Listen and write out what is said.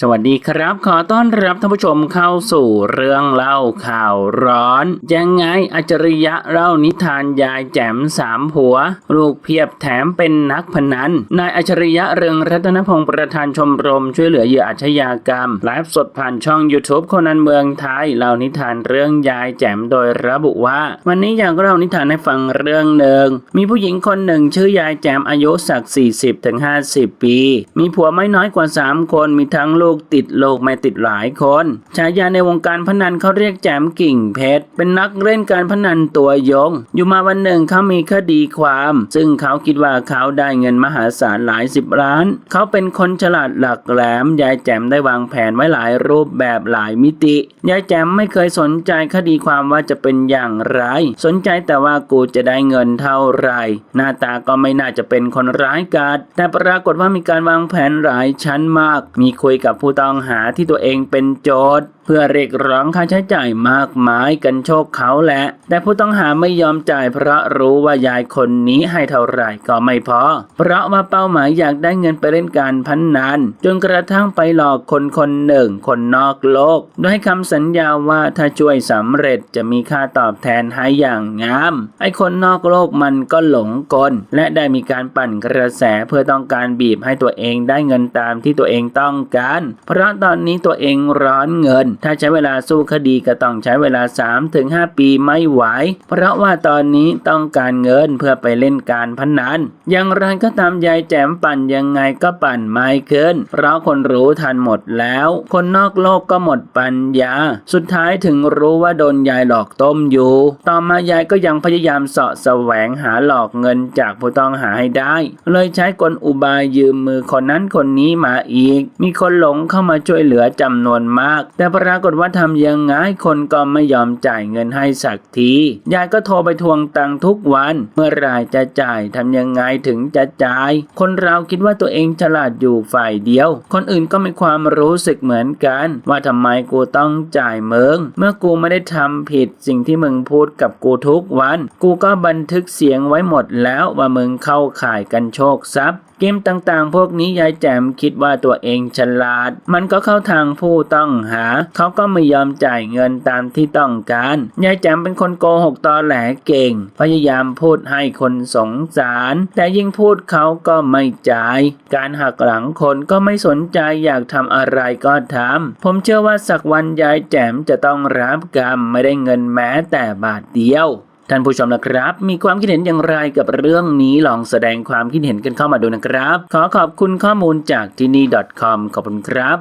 สวัสดีครับ ขอต้อนรับท่านผู้ชมเข้าสู่เรื่องเล่าข่าวร้อน ยังไงอัจฉริยะเล่านิทานยายแจ่มสามผัว ลูกเพียบแถมเป็นนักพนันนายอัจฉริยะเรืองรัตนพงศ์ประธานชมรมช่วยเหลือเหยื่ออาชญากรรมไลฟ์สดผ่านช่อง YouTube คนนันเมืองไทยเล่านิทานเรื่องยายแจ่มโดยระบุว่า วันนี้อยากเล่านิทานให้ฟังเรื่องหนึ่งมีผู้หญิงคนหนึ่งชื่อยายแจ่มอายุสัก 40-50 ปี มีผัวไม่น้อยกว่า 3 คนมีทั้งลูกติดโลกไม่ติดหลายคนฉายาในวงการพนันเขาเรียกแจมกิ่งเพชรเป็นนักเล่นการพนันตัวยง อยู่มาวันหนึ่งเขามีคดีความ ซึ่งเขาคิดว่าเขาได้เงินมหาศาลหลายสิบล้าน เขาเป็นคนฉลาดหลักแหลมยายแจมได้วางแผนไว้หลายรูปแบบหลายมิติ ยายแจมไม่เคยสนใจคดีความว่าจะเป็นอย่างไร สนใจแต่ว่ากูจะได้เงินเท่าไหร่ หน้าตาก็ไม่น่าจะเป็นคนร้ายกาจแต่ปรากฏว่ามีการวางแผนหลายชั้นมาก มีคุยกับผู้ต้องหาที่ตัวเองเป็นโจทย์ เพื่อเรียกร้องค่าใช้จ่ายมากมายกันโชคเขาแหละ แต่ผู้ต้องหาไม่ยอมจ่ายเพราะรู้ว่ายายคนนี้ให้เท่าไหร่ก็ไม่พอ เพราะว่าเป้าหมายอยากได้เงินไปเล่นการพนนันจนกระทั่งไปหลอกคนคนหนึ่งคนนอกโลกโดยให้คำสัญญาว่าถ้าช่วยสำเร็จจะมีค่าตอบแทนให้อย่างงาม ไอ้คนนอกโลกมันก็หลงกล และได้มีการปั่นกระแสเพื่อต้องการบีบให้ตัวเองได้เงินตามที่ตัวเองต้องการ เพราะตอนนี้ตัวเองร้อนเงินถ้าใช้เวลาสู้คดีก็ต้องใช้เวลา 3-5 ปีไม่ไหว เพราะว่าตอนนี้ต้องการเงินเพื่อไปเล่นการพนัน อย่างไรก็ตามยายแจมปั่นยังไงก็ปั่นไม่เกินเพราะคนรู้ทันหมดแล้ว คนนอกโลกก็หมดปัญญา สุดท้ายถึงรู้ว่าโดนยายหลอกต้มอยู่ ต่อมายายก็ยังพยายามเสาะแสวงหาหลอกเงินจากผู้ต้องหาให้ได้ เลยใช้กลอุบายยืมมือคนนั้นคนนี้มาอีก มีคนหลงเข้ามาช่วยเหลือจำนวนมาก แต่ปรรากฏว่าทำยังไงคนก็ไม่ยอมจ่ายเงินให้สักที ยายก็โทรไปทวงตังค์ทุกวัน เมื่อไรจะจ่ายทำยังไงถึงจะจ่าย คนเราคิดว่าตัวเองฉลาดอยู่ฝ่ายเดียว คนอื่นก็มีความรู้สึกเหมือนกัน ว่าทำไมกูต้องจ่ายเมึงเมื่อกูไม่ได้ทำผิดสิ่งที่มึงพูดกับกูทุกวัน กูก็บันทึกเสียงไว้หมดแล้วว่ามึงเข้าข่ายกันโชคทรัพย์เกมต่างๆ พวกนี้ยายแจมคิดว่าตัวเองฉลาด มันก็เข้าทางผู้ต้องหาเขาก็ไม่ยอมจ่ายเงินตามที่ต้องการ ยายแจมเป็นคนโกหกตอแหลเก่ง พยายามพูดให้คนสงสาร แต่ยิ่งพูดเขาก็ไม่จ่าย การหักหลังคนก็ไม่สนใจอยากทำอะไรก็ทำ ผมเชื่อว่าสักวันยายแจมจะต้องรับกรรมไม่ได้เงินแม้แต่บาทเดียวท่านผู้ชมนะครับ มีความคิดเห็นอย่างไรกับเรื่องนี้ลองแสดงความคิดเห็นกันเข้ามาดูนะครับ ขอขอบคุณข้อมูลจากที่นี่ .com ขอบคุณครับ